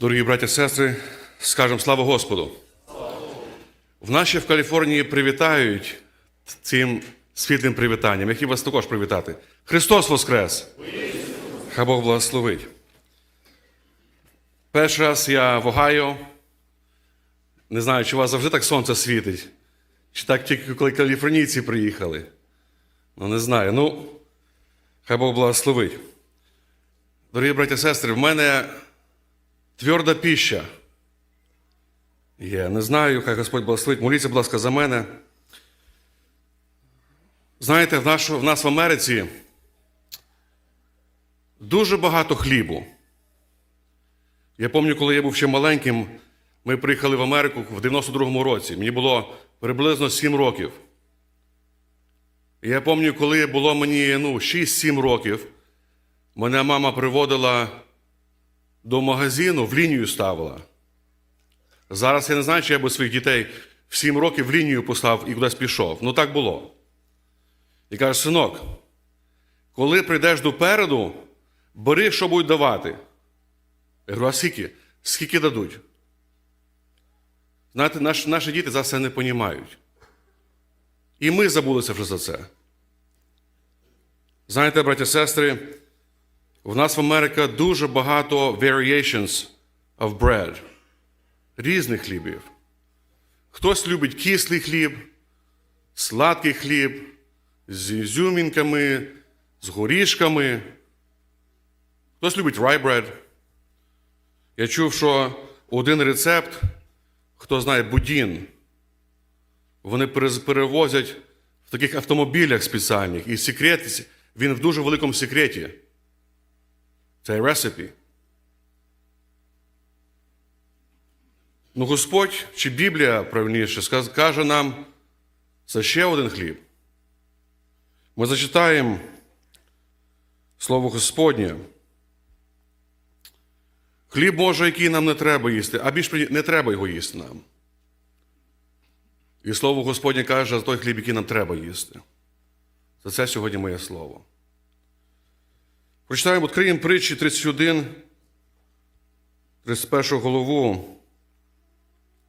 Дорогі браті і сестри, скажемо слава Господу. В ще в Каліфорнії привітають цим світлим привітанням. Я хотів вас також привітати. Христос Воскрес! Хай Бог благословить. Перший раз я в Огайо. Не знаю, чи у вас завжди так сонце світить, чи так тільки коли каліфорнійці приїхали. Ну, не знаю. Ну, хай Бог благословить. Дорогі браті і сестри, в мене тверда піща. Є. Не знаю, хай Господь благословить. Моліться, будь ласка, за мене. Знаєте, в, нашу, в нас в Америці дуже багато хлібу. Я пам'ятаю, коли я був ще маленьким, ми приїхали в Америку в 92-му році. Мені було приблизно 7 років. Я пам'ятаю, коли було мені ну, 6-7 років, мене мама приводила до магазину, в лінію ставила. Зараз я не знаю, чи я би своїх дітей в 7 років в лінію поставив і кудись пішов. Ну так було. І каже, синок, коли прийдеш допереду, бери, що будуть давати. Я говорю, а скільки? Скільки дадуть? Знаєте, наш, наші діти за це не розуміють. І ми забулися вже за це. Знаєте, браті сестри, в нас в Америці дуже багато variations of bread, різних хлібів. Хтось любить кислий хліб, сладкий хліб, з ізюмінками, з горішками. Хтось любить bread. Я чув, що один рецепт, хто знає будін, вони перевозять в таких автомобілях спеціальних. І секрет, він в дуже великому секреті. Цей рецепі. Ну, Господь чи Біблія правильніше каже нам, це ще один хліб. Ми зачитаємо Слово Господнє. Хліб може, який нам не треба їсти, а більш не треба його їсти нам. І слово Господнє каже за той хліб, який нам треба їсти. За це сьогодні моє слово. Прочитаємо, відкриємо притчі 31, 31 голову.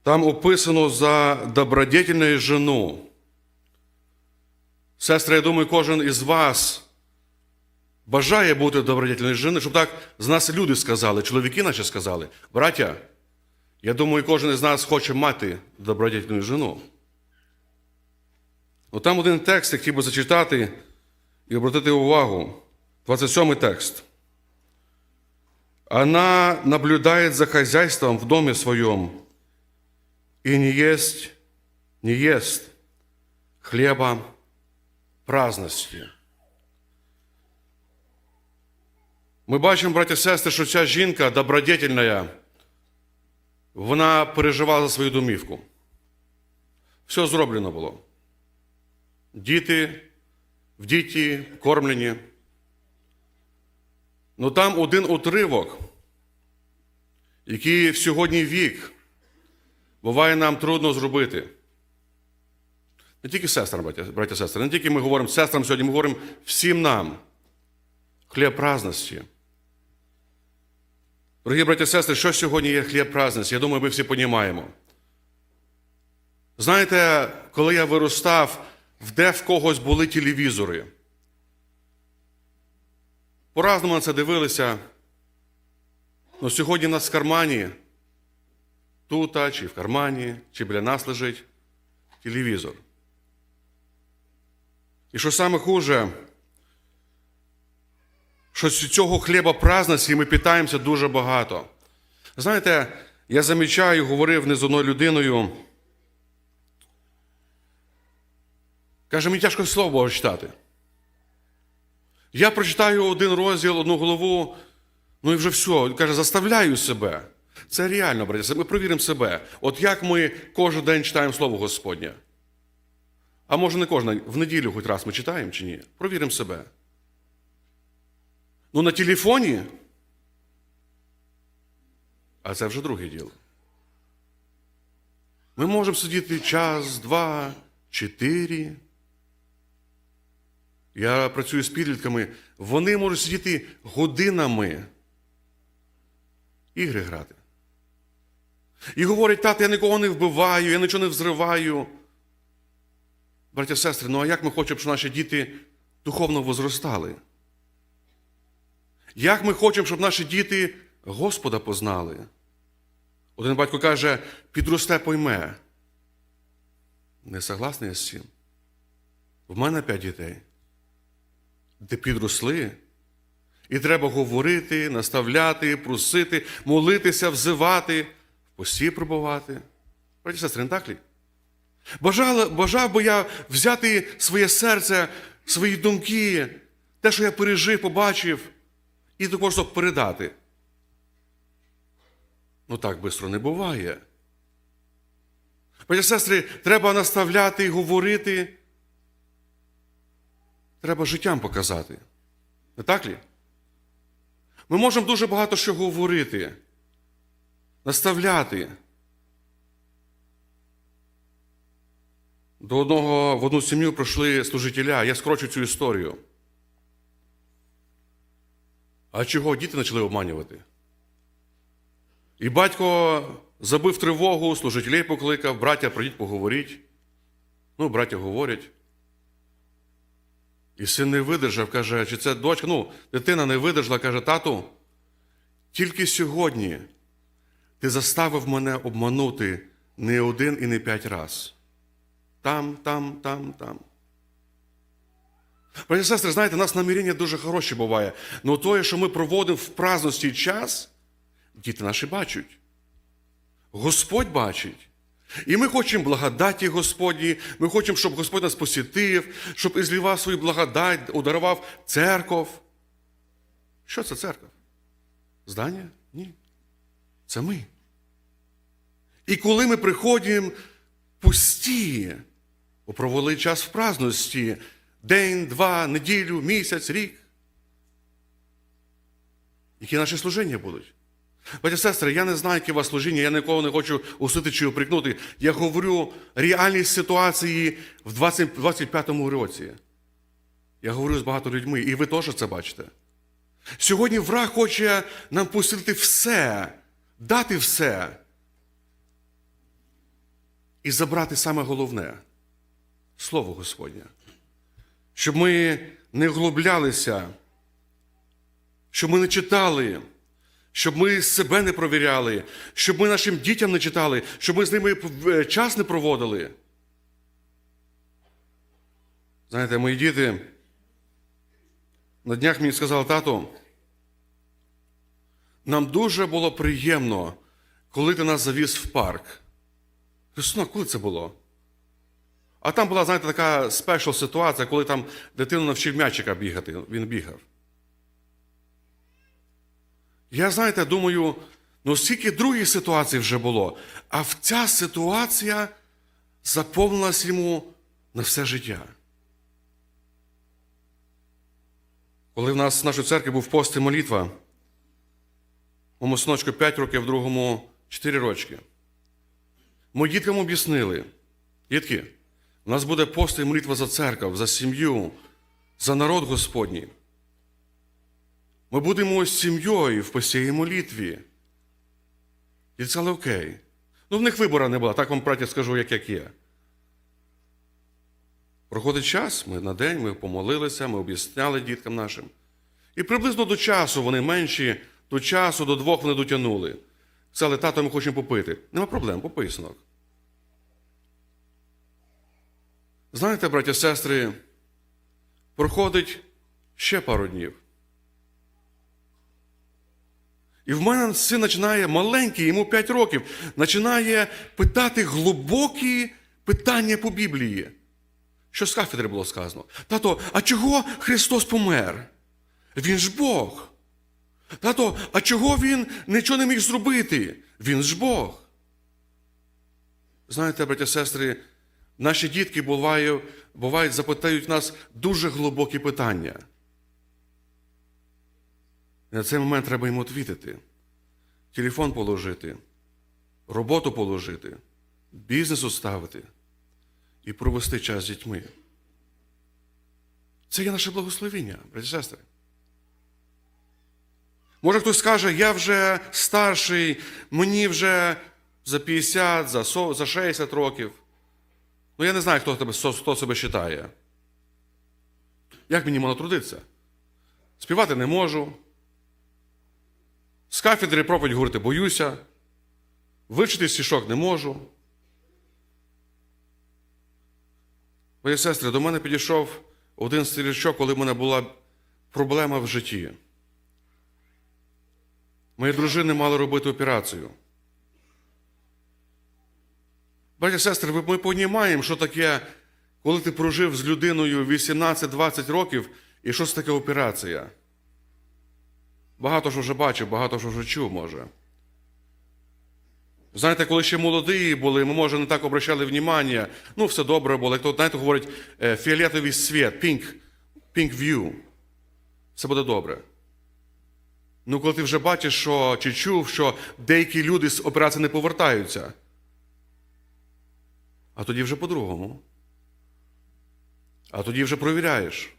Там описано за добродетельну жену. Сестри, я думаю, кожен із вас бажає бути добродетельною жіною, щоб так з нас люди сказали, чоловіки наші сказали. Браття, я думаю, кожен із нас хоче мати добродетельну жену. Ну, там один текст, я хотів би зачитати і обратити увагу. 27 текст. Она наблюдает за хозяйством в доме своем и не есть, не ест хлеба праздності. Ми бачимо, браті і сестри, що ця жінка добродетельна, вона переживала за свою домівку. Все зроблено було. Діти, в діті кормлені. Ну там один утривок, який в сьогодні вік буває нам трудно зробити. Не тільки сестрам, браття, браття сестри, не тільки ми говоримо сестрам сьогодні, ми говоримо всім нам. Хліб праздності. Дорогі браті і сестри, що сьогодні є хліб праздності? Я думаю, ми всі розуміємо. Знаєте, коли я виростав, де в когось були телевізори. По-разному на це дивилися. Ну сьогодні нас в кармані, тут, чи в кармані, чи біля нас лежить телевізор. І що саме хуже, що з цього хліба праздності ми питаємося дуже багато. Знаєте, я замічаю, говорив не з одною людиною. Каже, мені тяжко слово читати. Я прочитаю один розділ, одну голову, ну і вже все. Він каже, заставляю себе. Це реально, браття, ми провіримо себе. От як ми кожен день читаємо Слово Господнє. А може не кожен день, в неділю хоч раз ми читаємо чи ні? Провіримо себе. Ну на телефоні. А це вже друге діло. Ми можемо сидіти час, два, чотири. Я працюю з підлітками, вони можуть сидіти годинами, ігри грати. І говорять, тато, я нікого не вбиваю, я нічого не взриваю. Браття сестри, ну а як ми хочемо, щоб наші діти духовно возростали? Як ми хочемо, щоб наші діти Господа познали? Один батько каже, підросте пойме. Не согласний я з цим. В мене п'ять дітей, де підросли, і треба говорити, наставляти, просити, молитися, взивати, в пості пробувати. Браті сестри, не так лі? Бажав, бажав би я взяти своє серце, свої думки, те, що я пережив, побачив, і також передати. Ну так швидко не буває. Браті сестри, треба наставляти говорити. Треба життям показати. Не так лі? Ми можемо дуже багато що говорити, наставляти. До одного в одну сім'ю прийшли служителя, я скорочу цю історію. А чого діти почали обманювати? І батько забив тривогу, служителей покликав, браття, прийдіть поговоріть. Ну, браття говорять. І син не видержав, каже, чи це дочка, ну, дитина не видержала, каже, тату, тільки сьогодні ти заставив мене обманути не один і не п'ять раз. Там, там, там, там. Браті і сестри, знаєте, у нас намірення дуже хороші буває. Але те, що ми проводимо в праздності час, діти наші бачать. Господь бачить. І ми хочемо благодаті Господні, ми хочемо, щоб Господь нас посітив, щоб ізлівав свою благодать, ударував церков. Що це церква? Здання? Ні. Це ми. І коли ми приходимо пусті, бо провели час в праздності, день, два, неділю, місяць, рік. Які наші служення будуть? Батя сестри, я не знаю, яке у вас служіння, я нікого не хочу усити чи оприкнути. Я говорю реальність ситуації в 20, 25-му році. Я говорю з багато людьми, і ви теж це бачите. Сьогодні враг хоче нам пустити все, дати все і забрати саме головне Слово Господнє. Щоб ми не глублялися, щоб ми не читали щоб ми себе не провіряли, щоб ми нашим дітям не читали, щоб ми з ними е, час не проводили. Знаєте, мої діти на днях мені сказали, тату, нам дуже було приємно, коли ти нас завіз в парк. Сина, коли це було? А там була, знаєте, така спешл ситуація, коли там дитину навчив м'ячика бігати, він бігав. Я, знаєте, думаю, ну скільки других ситуацій вже було, а в ця ситуація заповнилась йому на все життя. Коли в нас в нашій церкві був пост і молитва, моєму синочку 5 років, другому 4 рочки. Ми діткам об'яснили, дітки, у нас буде пост і молитва за церкву, за сім'ю, за народ Господній. Ми будемо сім'єю в постійній молитві. І це окей. Ну, в них вибору не було, так вам, браті, скажу, як як є. Проходить час, ми на день, ми помолилися, ми об'ясняли діткам нашим. І приблизно до часу вони менші, до часу, до двох вони дотягнули. Сказали, тато, ми хочемо попити. Нема проблем, попий, синок. Знаєте, браті сестри, проходить ще пару днів. І в мене син починає маленький, йому 5 років, починає питати глибокі питання по Біблії. Що з кафедри було сказано? Тато, а чого Христос помер? Він ж Бог. Тато, а чого Він нічого не міг зробити? Він ж Бог. Знаєте, браття сестри, наші дітки бувають, бувають запитають нас дуже глибокі питання. І на цей момент треба йому відвітити. Телефон положити, роботу положити, бізнес уставити і провести час з дітьми. Це є наше благословіння, браті сестри. Може, хтось скаже, я вже старший, мені вже за 50, за, 40, за 60 років. Ну, я не знаю, хто, тебе, хто себе вважає. Як мені можна трудитися? Співати не можу. З кафедри проповідь говорити боюся. Вивчити стішок не можу. Мої сестри, до мене підійшов один стрічок, коли в мене була проблема в житті. Мої дружини мали робити операцію. Браті і сестри, ми розуміємо, що таке, коли ти прожив з людиною 18-20 років, і що це таке операція. Багато що вже бачив, багато що вже чув, може. Знаєте, коли ще молоді були, ми, може, не так обращали внимання, ну, все добре було. Як то, знаєте, говорить, е, фіолетовий світ, pink, pink view. Все буде добре. Ну, коли ти вже бачиш, що, чи чув, що деякі люди з операції не повертаються, а тоді вже по-другому. А тоді вже провіряєш.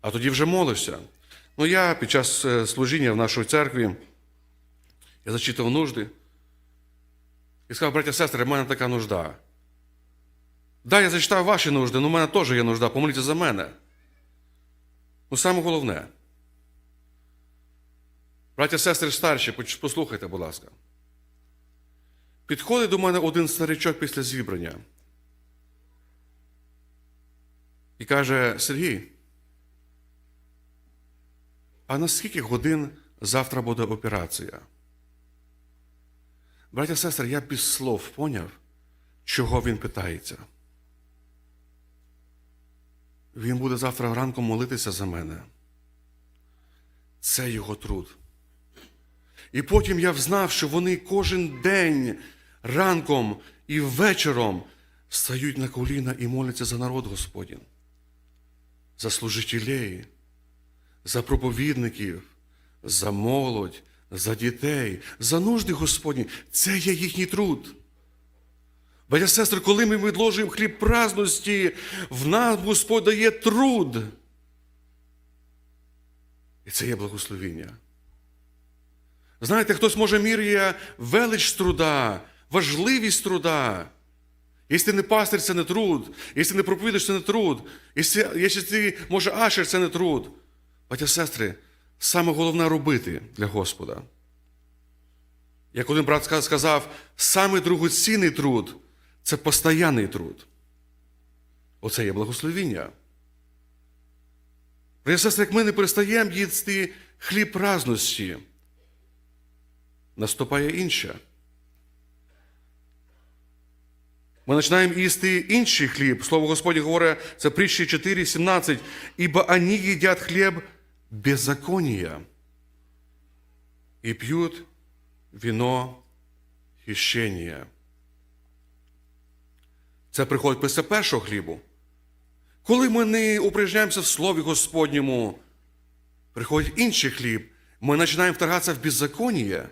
А тоді вже молишся. Ну, я під час е, служіння в нашій церкві я зачитував нужди. І сказав, браття сестри, в мене така нужда. Да, я зачитав ваші нужди, але в мене теж є нужда, помоліться за мене. Ну, саме головне. Браття сестри старші, послухайте, будь ласка. Підходить до мене один старичок після зібрання. І каже: Сергій, а на скільки годин завтра буде операція? Браття сестри, я без слов поняв, чого він питається. Він буде завтра ранком молитися за мене. Це його труд. І потім я взнав, що вони кожен день ранком і вечором стають на коліна і моляться за народ Господній, за служителей, за проповідників, за молодь, за дітей, за нужди Господні. Це є їхній труд. Батя сестри, коли ми відложуємо хліб праздності, в нас Господь дає труд. І це є благословіння. Знаєте, хтось може міряє велич труда, важливість труда. Якщо ти не пастир, це не труд. Якщо не проповідаєш, це не труд. Якщо ти, може, ашер, це не труд. Батя сестри, саме головне робити для Господа. Як один брат сказав, саме другоцінний труд це постоянний труд. Оце є благословіння. Браття сестри, як ми не перестаємо їсти хліб праздності, наступає інше. Ми починаємо їсти інший хліб. Слово Господнє говорить, це притчі 4, 17. «Ибо они їдять хліб беззакония і п'ють віно хищення. Це приходить після першого хлібу. Коли ми не упражняємося в Слові Господньому, приходить інший хліб, ми починаємо вторгатися в беззаконія.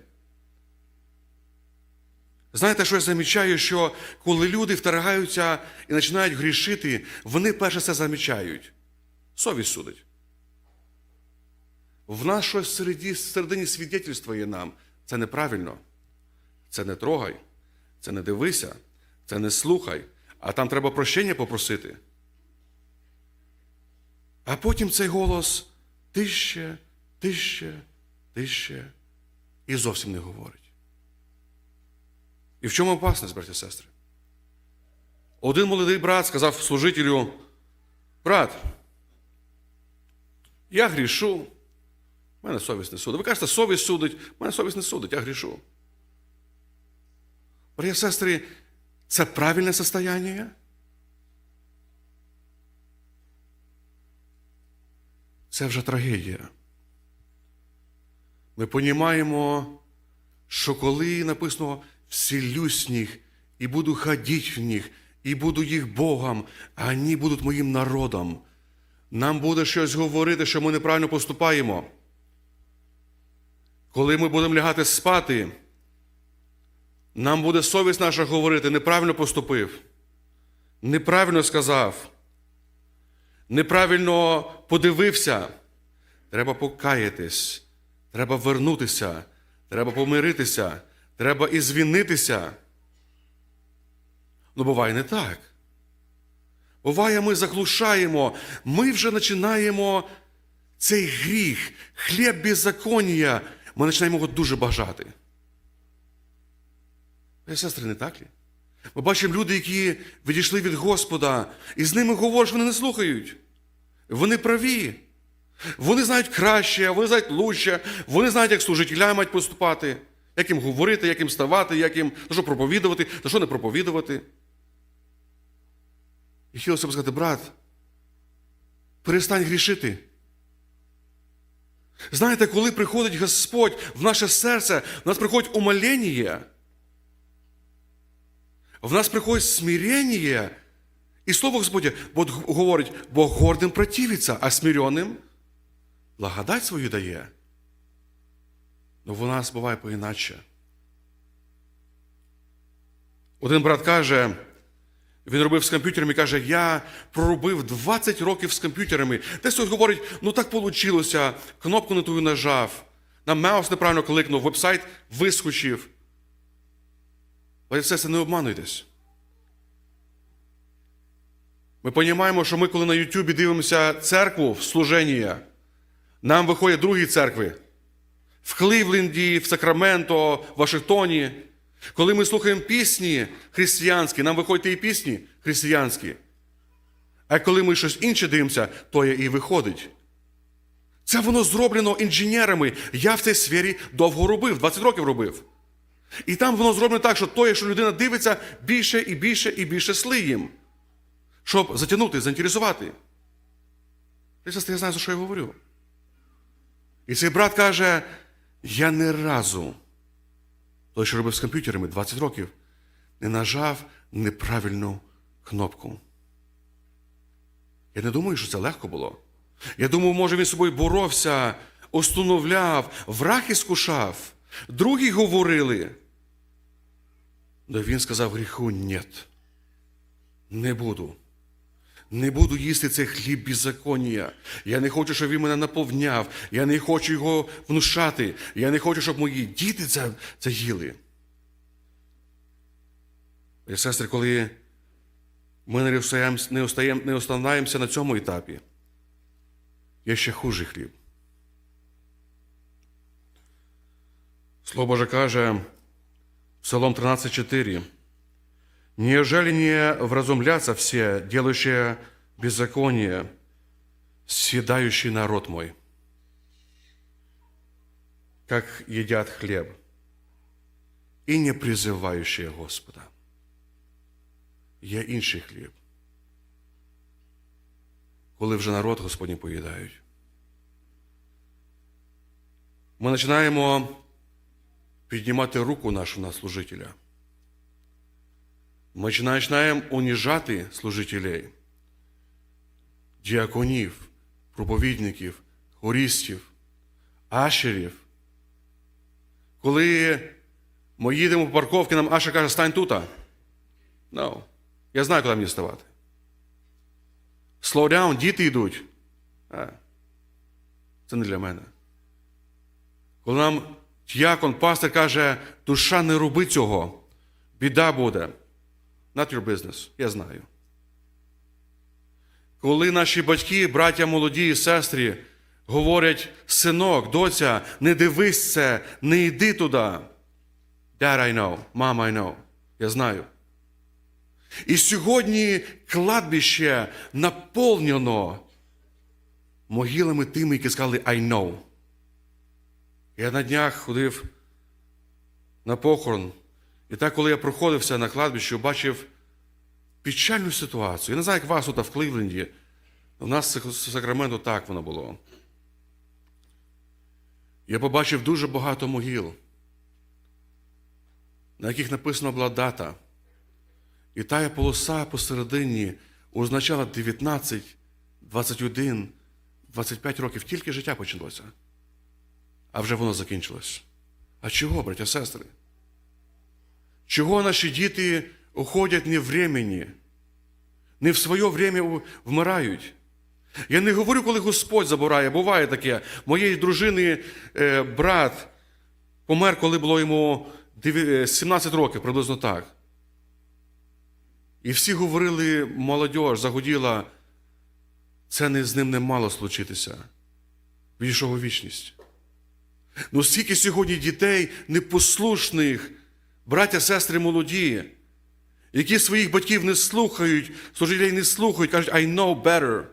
Знаєте, що я замічаю, що коли люди вторгаються і починають грішити, вони перше це замічають. Совість судить. В нас щось всередині, всередині свідетельства є нам. Це неправильно. Це не трогай, це не дивися, це не слухай, а там треба прощення попросити. А потім цей голос тище, тище, тище і зовсім не говорить. І в чому опасність, браті і сестри? Один молодий брат сказав служителю: брат, я грішу, мене совість не судить. Ви кажете, совість судить, мене совість не судить, я грішу. Браті і сестри, це правильне состояние? Це вже трагедія. Ми розуміємо, що коли написано «вселюсь в них, і буду ходити в них, і буду їх Богом, а вони будуть моїм народом. Нам буде щось говорити, що ми неправильно поступаємо. Коли ми будемо лягати спати, нам буде совість наша говорити, неправильно поступив, неправильно сказав, неправильно подивився. Треба покаятись, треба вернутися, треба помиритися, треба і звінитися. Ну, буває не так. Буває, ми заглушаємо, ми вже починаємо цей гріх, хліб беззаконня, ми починаємо його дуже бажати. Сестри, не так ли? Ми бачимо люди, які відійшли від Господа, і з ними говорять, що вони не слухають. Вони праві. Вони знають краще, вони знають лучше, вони знають, як служителям мають поступати, як їм говорити, як їм ставати, як їм за що проповідувати, за що не проповідувати. І хотілося б сказати, брат, перестань грішити. Знаєте, коли приходить Господь в наше серце, в нас приходить умолення, в нас приходить смирення, і слово Господнє бо говорить, Бог гордим противиться, а смиренним благодать свою дає. Ну в нас буває поіначе. Один брат каже, він робив з комп'ютерами і каже, я проробив 20 років з комп'ютерами. Десь хтось говорить, ну так вийшло, кнопку не тую нажав, на маус неправильно кликнув, веб-сайт вискочив. Але все це не обмануйтесь. Ми розуміємо, що ми, коли на Ютубі дивимося церкву в служення, нам виходять другі церкви. В Кливленді, в Сакраменто, в Вашингтоні. Коли ми слухаємо пісні християнські, нам виходять і пісні християнські. А коли ми щось інше дивимося, то і виходить. Це воно зроблено інженерами. Я в цій сфері довго робив, 20 років робив. І там воно зроблено так, що то, якщо людина дивиться, більше і більше і більше сли їм, щоб затягнути, заінтересувати. Ти я знаю, за що я говорю. І цей брат каже: я не разу, той, що робив з комп'ютерами 20 років, не нажав неправильну кнопку. Я не думаю, що це легко було. Я думаю, може, він з собою боровся, установляв, враг іскушав. Другі говорили. Но він сказав гріху нет. Не буду. Не буду їсти цей хліб беззаконня. Я не хочу, щоб він мене наповняв. Я не хочу його внушати. Я не хочу, щоб мої діти це, це їли. І, сестри, коли ми не остаємо, не, останаємося на цьому етапі, є ще хужий хліб. Слово Боже каже, Псалом 13.4. Неужели не вразумлятся все, делающие беззаконие, съедающий народ мой, как едят хлеб, и не призывающие Господа? Є інший хліб, коли вже народ Господній поїдають. Ми починаємо піднімати руку нашу на служителя. Ми починаємо уніжати служителей, діаконів, проповідників, хорістів, ашерів. Коли ми їдемо по парковці, нам Аша каже, стань тут. No. Я знаю, куди мені ставати. Slow down, діти йдуть. А, це не для мене. Коли нам діакон, пастор каже, душа не роби цього, біда буде. Not your business, я знаю. Коли наші батьки, браття молоді і сестри, говорять, синок, доця, не дивись це, не йди туди. Dad, I know, Mom, I know. Я знаю. І сьогодні кладбище наповнено могилами тими, які сказали I know. Я на днях ходив на похорон, і так, коли я проходився на кладбище, бачив печальну ситуацію. Я не знаю, як вас тут в Кливленді. У нас в Сакраменто так воно було. Я побачив дуже багато могил, на яких написана була дата. І тая полоса посередині означала 19, 21, 25 років. Тільки життя почалося. А вже воно закінчилось. А чого, браття, сестри? Чого наші діти уходять не в времені, не в своє время вмирають? Я не говорю, коли Господь забирає, буває таке. Моєї дружини е, брат помер, коли було йому е, 17 років, приблизно так. І всі говорили, молодь загуділа, це не з ним не мало случитися. Відійшов у вічність. Ну скільки сьогодні дітей непослушних, браття, сестри молоді, які своїх батьків не слухають, служителей не слухають, кажуть, I know better.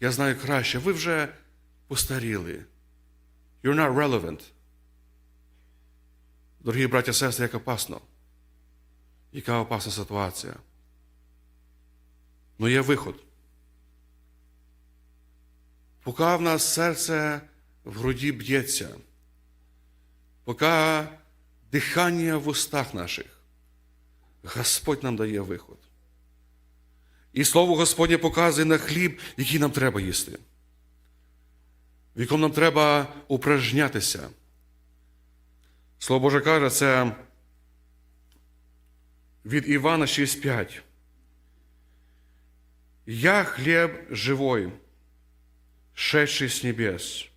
Я знаю краще. Ви вже постаріли. You're not relevant. Дорогі браття, сестри, як опасно. Яка опасна ситуація. Ну є виход. Поки в нас серце в груді б'ється, поки дихання в устах наших, Господь нам дає виход. І слово Господнє показує на хліб, який нам треба їсти, в якому нам треба упражнятися. Слово Боже каже, це від Івана 6,5. Я хлеб живой, шедший с небес.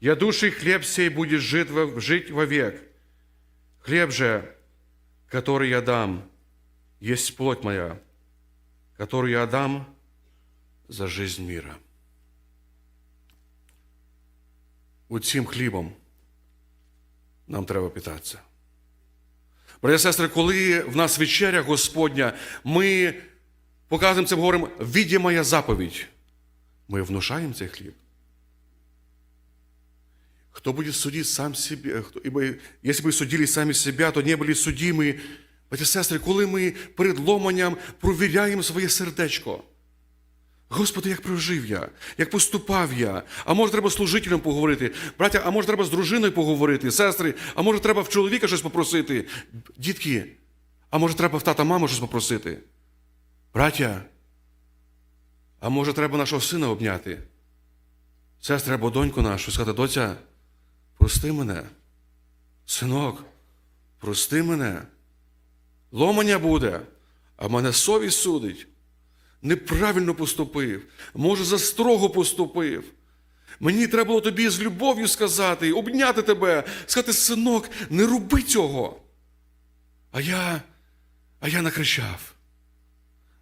Я душий хлеб сей будет жить вовек. Хлеб же, который я дам, есть плоть моя, которую я дам за жизнь мира. Оцим хлібом нам треба питатися. Браття і сестри, коли в нас вечеря Господня, ми показуємо це, говоримо, віді моя заповідь. Ми внушаємо цей хліб. Кто будет судить сам себе, ибо если бы судили самі себя, то не були судимі. Браті сестри, коли ми перед ломанням провіряємо своє сердечко. Господи, як прожив я, як поступав я. А може, треба з служителем поговорити. Браття, а може, треба з дружиною поговорити, сестри, а може, треба в чоловіка щось попросити. Дітки, а може, треба в тата маму щось попросити. Браття, а може, треба нашого сина обняти. Сестри або доньку нашу, сказати, доця, прости мене. Синок, прости мене. Ломання буде, а мене совість судить. Неправильно поступив, може, застрого поступив. Мені треба було тобі з любов'ю сказати, обняти тебе, сказати, синок, не роби цього. А я, а я накричав.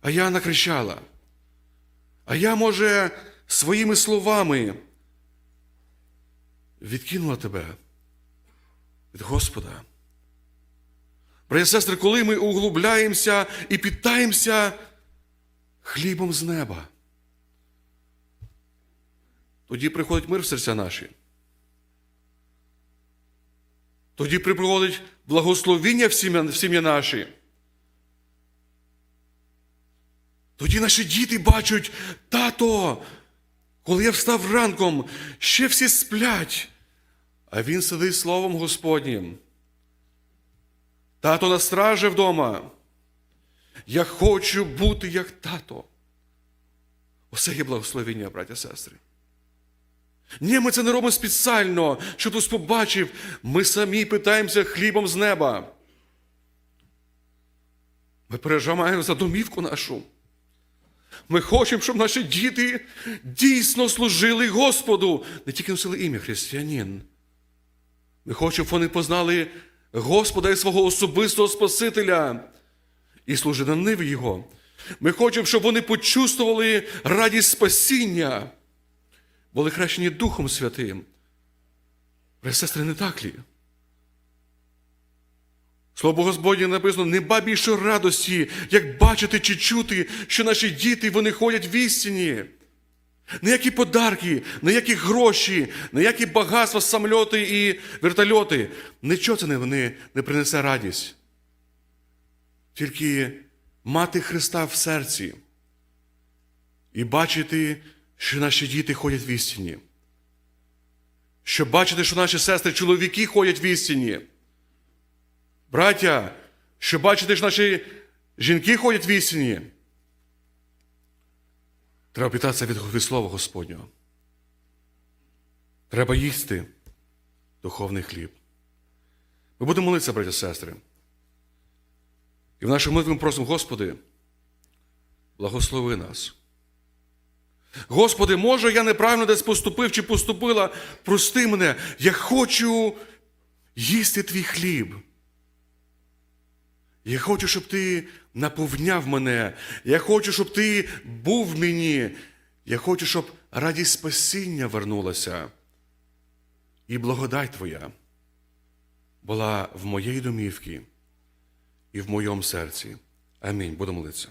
А я накричала. А я, може, своїми словами відкинула тебе від Господа. Браття сестри, коли ми углубляємося і питаємося хлібом з неба, тоді приходить мир в серця наші. Тоді приходить благословіння в сім'я наші. Тоді наші діти бачать, тато, коли я встав ранком, ще всі сплять, а він сидить словом Господнім. Тато на стражі вдома. Я хочу бути як тато. Оце є благословення, браття сестри. Ні, ми це не робимо спеціально, щоб хтось побачив. Ми самі питаємося хлібом з неба. Ми пережимаємо за домівку нашу. Ми хочемо, щоб наші діти дійсно служили Господу, не тільки носили ім'я християнин. Ми хочемо, щоб вони познали Господа і свого особистого Спасителя і служили на ниві Його. Ми хочемо, щоб вони почувствували радість спасіння, були хрещені Духом Святим. Сестри, не так лі? Слово Господнє написано, неба більше радості, як бачити чи чути, що наші діти вони ходять в істині. Ніякі подарки, ніякі гроші, ніякі багатства, самольоти і вертольоти. Нічого це не, не, не принесе радість. Тільки мати Христа в серці і бачити, що наші діти ходять в істині. Щоб бачити, що наші сестри, чоловіки ходять в істині. Браття, щоб бачити, що наші жінки ходять в істині. Треба питатися від, Слова Господнього. Треба їсти духовний хліб. Ми будемо молитися, браті сестри. І в нашому молитві ми просимо, Господи, благослови нас. Господи, може, я неправильно десь поступив чи поступила, прости мене, я хочу їсти твій хліб. Я хочу, щоб ти наповняв мене. Я хочу, щоб ти був в мені. Я хочу, щоб радість спасіння вернулася. І благодать Твоя була в моїй домівці і в моєму серці. Амінь. Буду молитися.